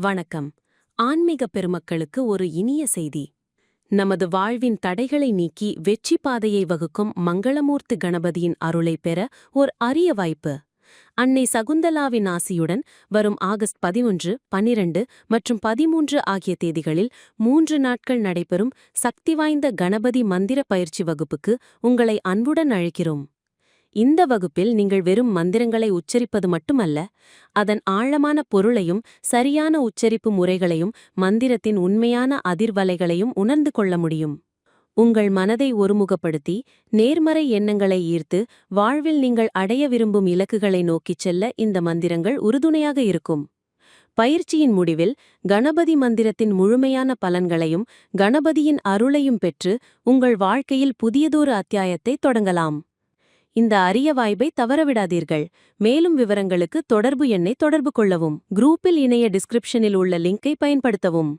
வணக்கம். ஆன்மீக பெருமக்களுக்கு ஒரு இனிய செய்தி. நமது வாழ்வின் தடைகளை நீக்கி வெற்றி பாதையை வகுக்கும் மங்களமூர்த்தி கணபதியின் அருளை பெற ஒரு அரிய வாய்ப்பு. அன்னை சகுந்தலாவின் ஆசியுடன் வரும் ஆகஸ்ட் பதிமொன்று பனிரண்டு மற்றும் பதிமூன்று ஆகிய தேதிகளில் மூன்று நாட்கள் நடைபெறும் சக்தி வாய்ந்த கணபதி மந்திர பயிற்சி வகுப்புக்கு உங்களை அன்புடன் அழைக்கிறோம். இந்த வகுப்பில் நீங்கள் வெறும் மந்திரங்களை உச்சரிப்பது மட்டுமல்ல அதன் ஆழமான பொருளையும் சரியான உச்சரிப்பு முறைகளையும் மந்திரத்தின் உண்மையான அதிர்வலைகளையும் உணர்ந்து கொள்ள முடியும். உங்கள் மனதை ஒருமுகப்படுத்தி நேர்மறை எண்ணங்களை ஈர்த்து வாழ்வில் நீங்கள் அடைய விரும்பும் இலக்குகளை நோக்கிச் செல்ல இந்த மந்திரங்கள் உறுதுணையாக இருக்கும். பயிற்சியின் முடிவில் கணபதி மந்திரத்தின் முழுமையான பலன்களையும் கணபதியின் அருளையும் பெற்று உங்கள் வாழ்க்கையில் புதியதொரு அத்தியாயத்தை தொடங்கலாம். இந்த அரிய வாய்ப்பை தவறவிடாதீர்கள். மேலும் விவரங்களுக்கு தொடர்பு எண்ணை தொடர்பு கொள்ளவும். குரூப்பில் இணைய டிஸ்கிரிப்ஷனில் உள்ள லிங்கை பயன்படுத்தவும்.